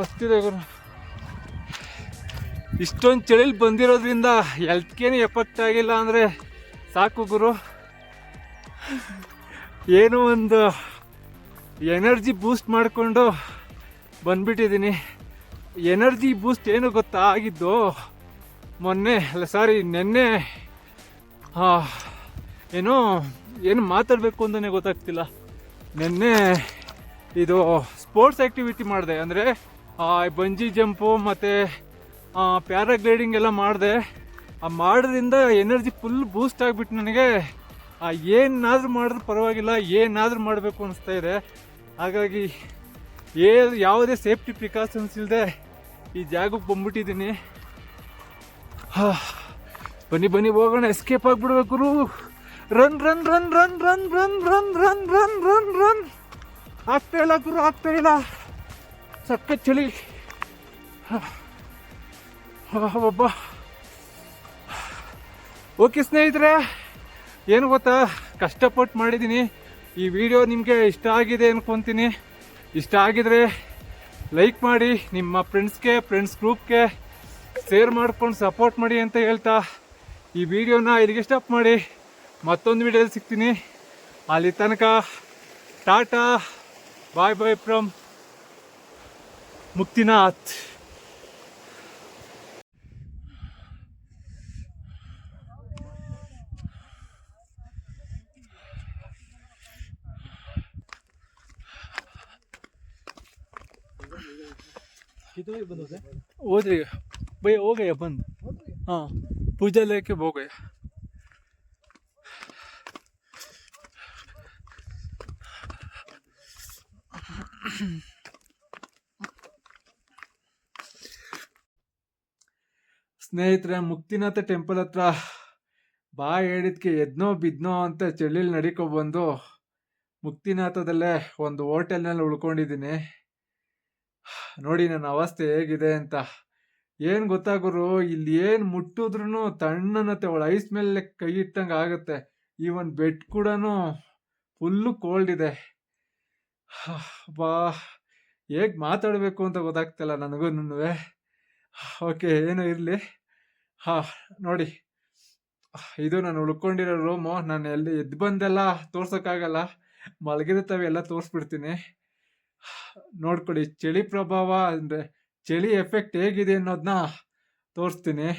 ಅಷ್ಟಿದೆ ಗುರು. ಇಷ್ಟೊಂದು ಚಳಿಲಿ ಬಂದಿರೋದ್ರಿಂದ ಹೆಲ್ತ್ಗೇನು ಎಫೆಕ್ಟ್ ಆಗಿಲ್ಲ ಅಂದರೆ ಸಾಕು ಗುರು. ಏನೋ ಒಂದು ಎನರ್ಜಿ ಬೂಸ್ಟ್ ಮಾಡಿಕೊಂಡು ಬಂದ್ಬಿಟ್ಟಿದ್ದೀನಿ. ಎನರ್ಜಿ ಬೂಸ್ಟ್ ಏನು ಗೊತ್ತಾ ಆಗಿದ್ದು? ಮೊನ್ನೆ, ಅಲ್ಲ ಸಾರಿ, ನೆನ್ನೆ ಏನೋ, ಏನು ಮಾತಾಡಬೇಕು ಅಂತಲೇ ಗೊತ್ತಾಗ್ತಿಲ್ಲ. ನೆನ್ನೆ ಇದು ಸ್ಪೋರ್ಟ್ಸ್ ಆ್ಯಕ್ಟಿವಿಟಿ ಮಾಡಿದೆ. ಅಂದರೆ ಬಂಜಿ ಜಂಪು ಮತ್ತು ಪ್ಯಾರಾಗ್ಲೈಡಿಂಗ್ ಎಲ್ಲ ಮಾಡಿದೆ. ಆ ಮಾಡೋದ್ರಿಂದ ಎನರ್ಜಿ ಫುಲ್ ಬೂಸ್ಟ್ ಆಗಿಬಿಟ್ಟು ನನಗೆ. ಏನಾದರೂ ಮಾಡಿದ್ರೂ ಪರವಾಗಿಲ್ಲ ಏನಾದರೂ ಮಾಡಬೇಕು ಅನಿಸ್ತಾ ಇದೆ. ಹಾಗಾಗಿ ಏ ಯಾವುದೇ ಸೇಫ್ಟಿ ಪ್ರಿಕಾಷನ್ಸ್ ಇಲ್ಲದೆ ಈ ಜಾಗಕ್ಕೆ ಬಂದ್ಬಿಟ್ಟಿದ್ದೀನಿ. ಹಾ, ಬನ್ನಿ ಬನ್ನಿ ಹೋಗೋಣ escape ಆಗಿಬಿಡ್ಬೇಕು run run run run run run run run run run run ಆಗ್ತಾ ಇಲ್ಲ ಗುರು ಆಗ್ತಾ ಇಲ್ಲ. ಸಕ್ಕ ಚಳಿ. ಒಬ್ಬ ಓಕೆ ಸ್ನೇಹಿತರೆ, ಏನು ಗೊತ್ತಾ? ಕಷ್ಟಪಟ್ಟು ಮಾಡಿದ್ದೀನಿ ಈ ವಿಡಿಯೋ ನಿಮಗೆ ಇಷ್ಟ ಆಗಿದೆ ಅನ್ಕೊತೀನಿ. ಇಷ್ಟ ಆಗಿದ್ರೆ ಲೈಕ್ ಮಾಡಿ, ನಿಮ್ಮ ಫ್ರೆಂಡ್ಸ್ಗೆ ಫ್ರೆಂಡ್ಸ್ ಗ್ರೂಪ್ಗೆ ಶೇರ್ ಮಾಡ್ಕೊಂಡು ಸಪೋರ್ಟ್ ಮಾಡಿ ಅಂತ ಹೇಳ್ತಾ, ಈ ವಿಡಿಯೋನ ಇಲ್ಲಿಗೆ ಸ್ಟಾಪ್ ಮಾಡಿ. ಮತ್ತೊಂದು ವಿಡಿಯೋದಲ್ಲಿ ಸಿಗ್ತೀನಿ. ಅಲ್ಲಿ ತನಕ ಟಾಟಾ ಬಾಯ್ ಬಾಯ್ ಫ್ರಮ್ ಮುಕ್ತಿನಾಥ್. ಹೋದ್ರಿ. ಬೈ, ಹೋಗಯ್ಯ, ಬಂದು. ಹಾಂ ಪೂಜಾಲಯಕ್ಕೆ ಹೋಗಯ್ಯ. ಸ್ನೇಹಿತರೆ, ಮುಕ್ತಿನಾಥ ಟೆಂಪಲ್ ಹತ್ರ ಬಾ ಹೇಳಿದ್ಕೆ ಎದ್ನೋ ಬಿದ್ನೋ ಅಂತ ಚಳಿಲಿ ನಡಿಕೊಬಂದು ಮುಕ್ತಿನಾಥದಲ್ಲೇ ಒಂದು ಹೋಟೆಲ್ನಲ್ಲಿ ಉಳ್ಕೊಂಡಿದ್ದೀನಿ. ನೋಡಿ ನನ್ನ ಅವಸ್ಥೆ ಹೇಗಿದೆ ಅಂತ. ಏನು ಗೊತ್ತಾಗೋರು ಇಲ್ಲಿ ಏನು ಮುಟ್ಟಿದ್ರು ತಣ್ಣನತ್ತೆ ಒಳ ಐಸ್ ಮೇಲೆ ಕೈ ಇಟ್ಟಂಗೆ ಆಗುತ್ತೆ. ಈವನ್ ಬೆಡ್ ಕೂಡ ಫುಲ್ಲು ಕೋಲ್ಡ್ ಇದೆ. ಬಾ. ಹೇಗ್ ಮಾತಾಡಬೇಕು ಅಂತ ಗೊತ್ತಾಗ್ತಿಲ್ಲ ನನಗೂ ಓಕೆ, ಏನೋ ಇರಲಿ? ಹಾಂ, ನೋಡಿ. ಇದು ನಾನು ಉಳ್ಕೊಂಡಿರೋ ರೂಮು ನಾನು ಎಲ್ಲಿ ಎದ್ದು ಬಂದೆಲ್ಲ ತೋರ್ಸೋಕ್ಕಾಗಲ್ಲ. ಮಲಗಿರುತ್ತವೆ ಎಲ್ಲ ತೋರಿಸ್ಬಿಡ್ತೀನಿ. ನೋಡ್ಕೊಳ್ಳಿ, ಚಳಿ ಪ್ರಭಾವ ಅಂದ್ರೆ ಚಳಿ ಎಫೆಕ್ಟ್ ಹೇಗಿದೆ ಅನ್ನೋದನ್ನ ತೋರಿಸ್ತೀನಿ.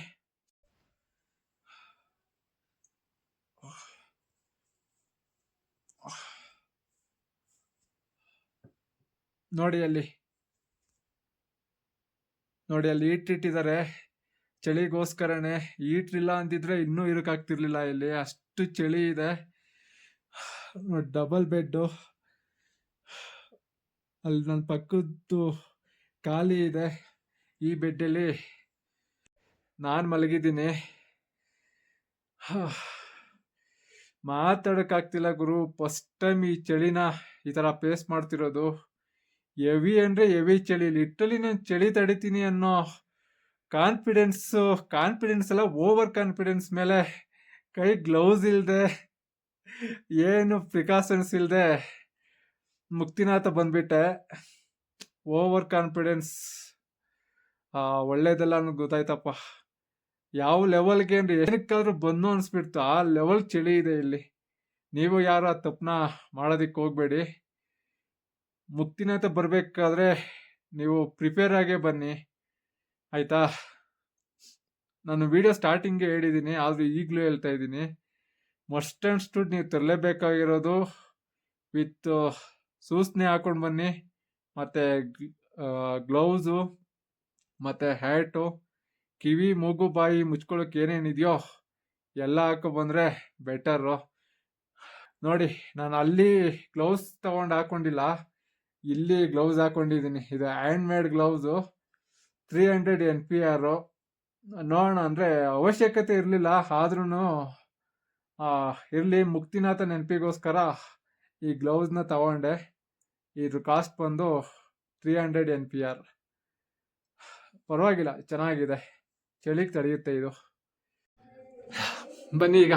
ನೋಡಿ ಅಲ್ಲಿ. ನೋಡಿ ಅಲ್ಲಿ ಈಟ್ ಇಟ್ಟಿದ್ದಾರೆ. ಚಳಿಗೋಸ್ಕರನೇ ಈಟ್ರಿಲ್ಲ ಅಂತಿದ್ರೆ ಇನ್ನೂ ಇರಕ್ಕಾಗ್ತಿರ್ಲಿಲ್ಲ ಇಲ್ಲಿ. ಅಷ್ಟು ಚಳಿ ಇದೆ. ಡಬಲ್ ಬೆಡ್ಡು ಅಲ್ಲಿ ನನ್ನ ಪಕ್ಕದ್ದು ಖಾಲಿ ಇದೆ, ಈ ಬೆಡ್ಡಲ್ಲಿ ನಾನು ಮಲಗಿದ್ದೀನಿ. ಮಾತಾಡೋಕ್ಕಾಗ್ತಿಲ್ಲ ಗುರು. ಫಸ್ಟ್ ಟೈಮ್ ಈ ಚಳಿನ ಈ ಥರ ಫೇಸ್ ಮಾಡ್ತಿರೋದು. ಎವಿ ಅಂದರೆ ಎವಿ ಚಳಿ ಲಿಟ್ರಲಿ ನಾನು ಚಳಿ ತಡಿತೀನಿ ಅನ್ನೋ ಕಾನ್ಫಿಡೆನ್ಸು ಕಾನ್ಫಿಡೆನ್ಸ್ ಎಲ್ಲ ಓವರ್ ಕಾನ್ಫಿಡೆನ್ಸ್ ಮೇಲೆ ಕೈ ಗ್ಲೌಸ್ ಇಲ್ಲದೆ ಏನು ಪ್ರಿಕಾಷನ್ಸ್ ಇಲ್ಲದೆ ಮುಕ್ತಿನಾಥ ಬಂದ್ಬಿಟ್ಟೆ. ಓವರ್ ಕಾನ್ಫಿಡೆನ್ಸ್ ಒಳ್ಳೇದೆಲ್ಲ ನನಗೆ ಗೊತ್ತಾಯ್ತಪ್ಪ. ಯಾವ ಲೆವೆಲ್ಗೆ ಅಂದ್ರೆ ಏನಕ್ಕಾದ್ರೂ ಬಂದು ಅನಿಸ್ಬಿಡ್ತು. ಆ ಲೆವೆಲ್ ಚಳಿ ಇದೆ ಇಲ್ಲಿ. ನೀವು ಯಾರು ಆ ತಪ್ಪನ್ನ ಮಾಡೋದಕ್ಕೆ ಹೋಗ್ಬೇಡಿ. ಮುಕ್ತಿನಾಥ ಬರಬೇಕಾದ್ರೆ ನೀವು ಪ್ರಿಪೇರ್ ಆಗೇ ಬನ್ನಿ. ಆಯಿತಾ? ನಾನು ವಿಡಿಯೋ ಸ್ಟಾರ್ಟಿಂಗ್ಗೆ ಹೇಳಿದ್ದೀನಿ ಆದರೂ ಈಗಲೂ ಹೇಳ್ತಾ ಇದ್ದೀನಿ. ಮಸ್ಟ್ ಅಂಡ್ ಸ್ಟುಡ್ ನೀವು ತರಲೇಬೇಕಾಗಿರೋದು ವಿತ್ ಸೂಸ್ನೆ ಹಾಕೊಂಡು ಬನ್ನಿ. ಮತ್ತು ಗ್ಲೌಸು, ಮತ್ತು ಹ್ಯಾಟು, ಕಿವಿ, ಮೂಗು, ಬಾಯಿ ಮುಚ್ಕೊಳ್ಳೋಕೆ ಏನೇನಿದೆಯೋ ಎಲ್ಲ ಹಾಕೊ ಬಂದರೆ ಬೆಟರು. ನೋಡಿ, ನಾನು ಅಲ್ಲಿ ಗ್ಲೌಸ್ ತಗೊಂಡು ಹಾಕೊಂಡಿಲ್ಲ. ಇಲ್ಲಿ ಗ್ಲೌಸ್ ಹಾಕೊಂಡಿದ್ದೀನಿ. ಇದು hand made gloves. Three hundred N P R. ನೋಡೋಣ, ಅಂದರೆ ಅವಶ್ಯಕತೆ ಇರಲಿಲ್ಲ. ಆದ್ರೂ ಇರಲಿ ಮುಕ್ತಿನಾಥ ನೆನಪಿಗೋಸ್ಕರ ಈ ಗ್ಲೌಸ್ನ ತಗೊಂಡೆ. ಇದ್ರ ಕಾಸ್ಟ್ ಬಂದು three hundred N P R ಪರವಾಗಿಲ್ಲ, ಚೆನ್ನಾಗಿದೆ. ಚಳಿಗೆ ತಡೆಯುತ್ತೆ ಇದು. ಬನ್ನಿ ಈಗ.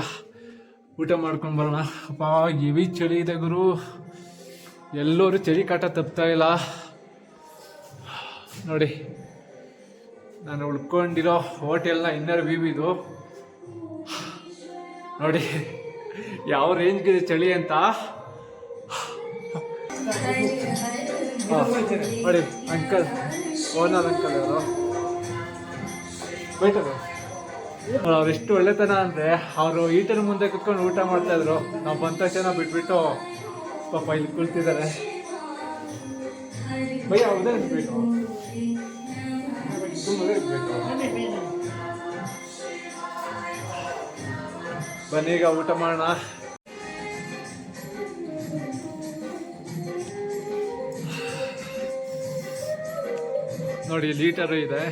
ಊಟ ಮಾಡ್ಕೊಂಡು ಬರೋಣ. ಅಪ್ಪ ಇವಿ ಚಳಿ ಇದೆ ಗುರು. ಎಲ್ಲರೂ ಚಳಿ ಕಾಟ ತಪ್ತಾ ಇಲ್ಲ. ನೋಡಿ, ನಾನು ಉಳ್ಕೊಂಡಿರೋ ಹೋಟೆಲ್ನ ಇನ್ನರ್ ವ್ಯೂ ಇದು. ನೋಡಿ, ಯಾವ ರೇಂಜ್ಗಿದೆ ಚಳಿ ಅಂತ? ನೋಡಿ ಅಂಕಲ್ ಓನರ್ ಅಂಕಲ್ ಅವರು ಬೈತಾರೆ ಅವ್ರು ಎಷ್ಟು ಒಳ್ಳೆತನ ಅಂದರೆ ಅವರು ಈಟರ್ ಮುಂದೆ ಕುತ್ಕೊಂಡು ಊಟ ಮಾಡ್ತಾ ಇದ್ರು. ನಾವು ಬಂದ ತಕ್ಷಣ ಬಿಟ್ಬಿಟ್ಟು ಪಾಪ ಇಲ್ಲಿ ಕುಳ್ತಿದ್ದಾರೆ. ಭಯ್ಯ ಉದಯ ಬೇಕು ಬೇಕು ಬನ್ನಿ, ಈಗ ಊಟ ಮಾಡೋಣ. ನೋಡಿ ಲೀಟರ್ ಇದೆ.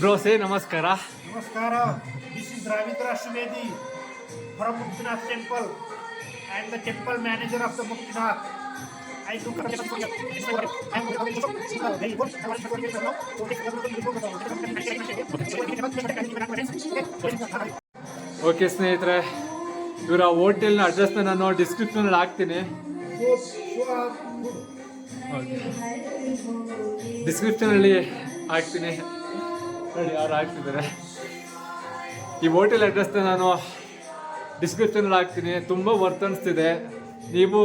ಬ್ರೋಸೆ ನಮಸ್ಕಾರ. ನಮಸ್ಕಾರ. This is Ravindra Shwedi from Muktinath temple I am the temple manager of the Muktinath I too okay ಸ್ನೇಹಿತರೆ ಇವರ ಹೋಟೆಲ್ನ ಅಡ್ರೆಸ್ನ ನಾನು ಡಿಸ್ಕ್ರಿಪ್ಷನ್ ಹಾಕ್ತೀನಿ. ಡಿಸ್ಕ್ರಿಪ್ಷನ್ ಅಲ್ಲಿ ಹಾಕ್ತೀನಿ. ನೋಡಿ ಯಾರು ಹಾಕ್ತಿದ್ದಾರೆ? ಈ ಹೋಟೆಲ್ ಅಡ್ರೆಸ್ನ ನಾನು ಡಿಸ್ಕ್ರಿಪ್ಷನಲ್ಲಿ ಹಾಕ್ತೀನಿ. ತುಂಬ ವರ್ತ್ ಅನಿಸ್ತಿದೆ. ನೀವು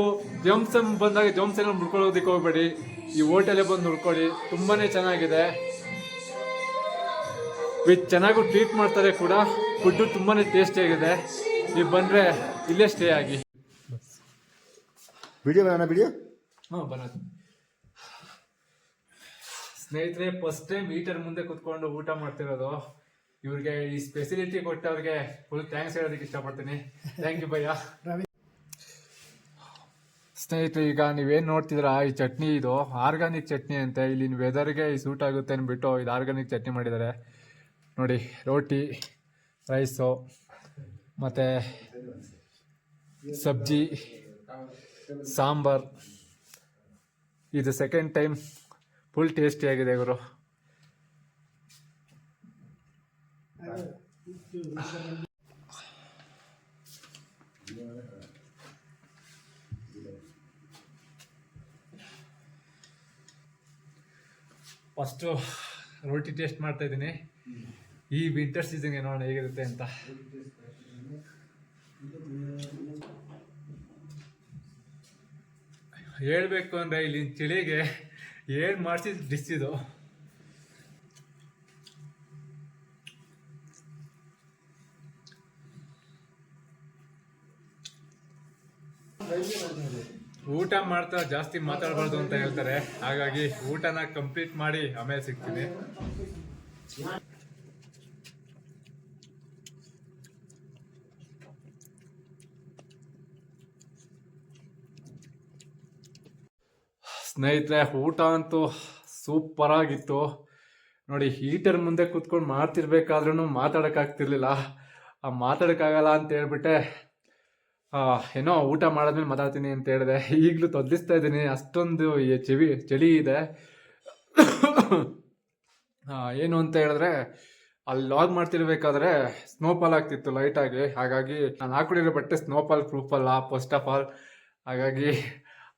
ಜಮ್ಸನ್ ಬಂದಾಗ ಜಮ್ಸನ್ ಮುಡ್ಕೊಳ್ಳೋದಕ್ಕೆ ಹೋಗ್ಬೇಡಿ. ಈ ಹೋಟೆಲೇ ಬಂದು ನೋಡ್ಕೊಳ್ಳಿ ತುಂಬಾ ಚೆನ್ನಾಗಿದೆ. ವಿತ್ ಚೆನ್ನಾಗೂ ಟ್ರೀಟ್ ಮಾಡ್ತಾರೆ ಕೂಡ. ಫುಡ್ಡು ತುಂಬಾ ಟೇಸ್ಟಿಯಾಗಿದೆ ನೀವು ಬಂದರೆ ಇಲ್ಲೇ ಸ್ಟೇ ಆಗಿ. ವಿಡಿಯೋ ಬಿಡಿಯೋ ವಿಡಿಯೋ ಹಾಂ ಬರೋದು ಸ್ನೇಹಿತರೆ ಫಸ್ಟ್ ಟೈಮ್ ಈಟರ್ ಮುಂದೆ ಕುತ್ಕೊಂಡು ಊಟ ಮಾಡ್ತಿರೋದು. ಇವ್ರಿಗೆ ಈ ಸ್ಪೆಸಿಲಿಟಿ ಕೊಟ್ಟವ್ರಿಗೆ ಫುಲ್ ಥ್ಯಾಂಕ್ಸ್ ಹೇಳೋದಕ್ಕೆ ಇಷ್ಟಪಡ್ತೀನಿ. ಥ್ಯಾಂಕ್ ಯು ಭಯ್ಯ. ಸ್ನೇಹಿತರೆ ಈಗ ನೀವೇನು ನೋಡ್ತಿದ್ರ ಈ ಚಟ್ನಿ ಇದು ಆರ್ಗಾನಿಕ್ ಚಟ್ನಿ ಅಂತೆ. ಇಲ್ಲಿನ ವೆದರ್ಗೆ ಈ ಸೂಟ್ ಆಗುತ್ತೆ ಅಂದ್ಬಿಟ್ಟು ಇದು ಆರ್ಗಾನಿಕ್ ಚಟ್ನಿ ಮಾಡಿದ್ದಾರೆ. ನೋಡಿ ರೋಟಿ ರೈಸು ಮತ್ತು ಸಬ್ಜಿ ಸಾಂಬಾರ್. ಇದು ಸೆಕೆಂಡ್ ಟೈಮ್ ಫುಲ್ ಟೇಸ್ಟಿ ಆಗಿದೆ ಗುರು. ಫಸ್ಟು ರೋಟಿ ಟೇಸ್ಟ್ ಮಾಡ್ತಾ ಇದ್ದೀನಿ. ಈ ವಿಂಟರ್ ಸೀಸನ್ ನೋಡೋಣ ಹೇಗಿರುತ್ತೆ ಅಂತ. ಹೇಳಬೇಕು ಅಂದ್ರೆ ಇಲ್ಲಿ ಚಳಿಗೆ ಏನ್ ಮಾಡಿಸಿದ ಡಿಶ್ ಇದು? ಊಟ ಮಾಡ್ತಾ ಜಾಸ್ತಿ ಮಾತಾಡಬಾರ್ದು ಅಂತ ಹೇಳ್ತಾರೆ. ಹಾಗಾಗಿ ಊಟನ ಕಂಪ್ಲೀಟ್ ಮಾಡಿ ಆಮೇಲೆ ಸಿಗ್ತೀನಿ. ಸ್ನೇಹಿತರೆ, ಊಟ ಅಂತೂ ಸೂಪರ್ ಆಗಿತ್ತು. ನೋಡಿ ಹೀಟರ್ ಮುಂದೆ ಕೂತ್ಕೊಂಡು ಮಾಡ್ತಿರ್ಬೇಕಾದ್ರೂ ಮಾತಾಡೋಕ್ಕಾಗ್ತಿರ್ಲಿಲ್ಲ. ಆ ಮಾತಾಡೋಕ್ಕಾಗಲ್ಲ ಅಂತ ಹೇಳ್ಬಿಟ್ಟೆ ಏನೋ ಊಟ ಮಾಡಿದ್ಮೇಲೆ ಮಾತಾಡ್ತೀನಿ ಅಂತ ಹೇಳಿದೆ. ಈಗಲೂ ತೊದಲಿಸ್ತಾ ಇದ್ದೀನಿ, ಅಷ್ಟೊಂದು ಈ ಚಳಿ ಇದೆ. ಏನು ಅಂತ ಹೇಳಿದ್ರೆ, ಅಲ್ಲಿ ಲಾಗ್ ಮಾಡ್ತಿರ್ಬೇಕಾದ್ರೆ ಸ್ನೋಫಾಲ್ ಆಗ್ತಿತ್ತು ಲೈಟಾಗಿ ಹಾಗಾಗಿ ನಾನು ಹಾಕೊಂಡಿರೋ ಬಟ್ಟೆ ಸ್ನೋಫಾಲ್ ಪ್ರೂಫ್ ಅಲ್ಲ ಫಸ್ಟ್ ಆಫ್ ಆಲ್ ಹಾಗಾಗಿ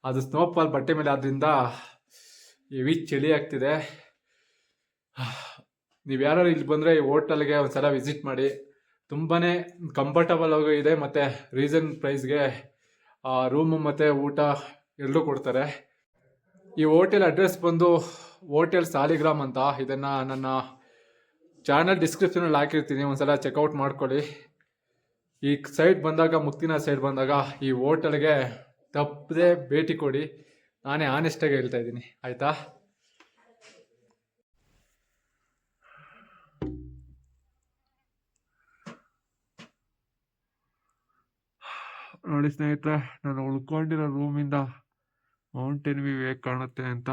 ಅದು ಸ್ನೋಫಾಲ್ ಬಟ್ಟೆ ಮೇಲೆ ಆದ್ರಿಂದ ಹೆವಿ ಚಳಿ ಆಗ್ತಿದೆ. ನೀವು ಯಾರು ಇಲ್ಲಿ ಬಂದರೆ ಈ ಹೋಟೆಲ್ಗೆ ಒಂದ್ಸಲ ವಿಸಿಟ್ ಮಾಡಿ. ತುಂಬಾ ಕಂಫರ್ಟಬಲ್ ಆಗೂ ಇದೆ ಮತ್ತು ರೀಸನ್ ಪ್ರೈಸ್ಗೆ ರೂಮು ಮತ್ತು ಊಟ ಎರಡೂ ಕೊಡ್ತಾರೆ. ಈ ಹೋಟೆಲ್ ಅಡ್ರೆಸ್ ಬಂದು ಹೋಟೆಲ್ ಸಾಲಿಗ್ರಾಮ್ ಅಂತ. ಇದನ್ನು ನನ್ನ ಚಾನಲ್ ಡಿಸ್ಕ್ರಿಪ್ಷನಲ್ಲಿ ಹಾಕಿರ್ತೀನಿ. ಒಂದ್ಸಲ ಚೆಕ್ಔಟ್ ಮಾಡ್ಕೊಳ್ಳಿ. ಈ ಸೈಡ್ ಬಂದಾಗ ಮುಕ್ತಿನ ಸೈಡ್ ಬಂದಾಗ ಈ ಹೋಟೆಲ್ಗೆ ತಪ್ಪದೆ ಭೇಟಿ ಕೊಡಿ. ನಾನೇ ಆನೆಸ್ಟಾಗಿ ಹೇಳ್ತಾ ಇದ್ದೀನಿ. ಆಯಿತಾ? ನೋಡಿ ಸ್ನೇಹಿತರೆ, ನಾನು ಉಳ್ಕೊಂಡಿರೋ ರೂಮಿಂದ ಮೌಂಟೇನ್ ವ್ಯೂ ಕಾಣುತ್ತೆ ಅಂತ.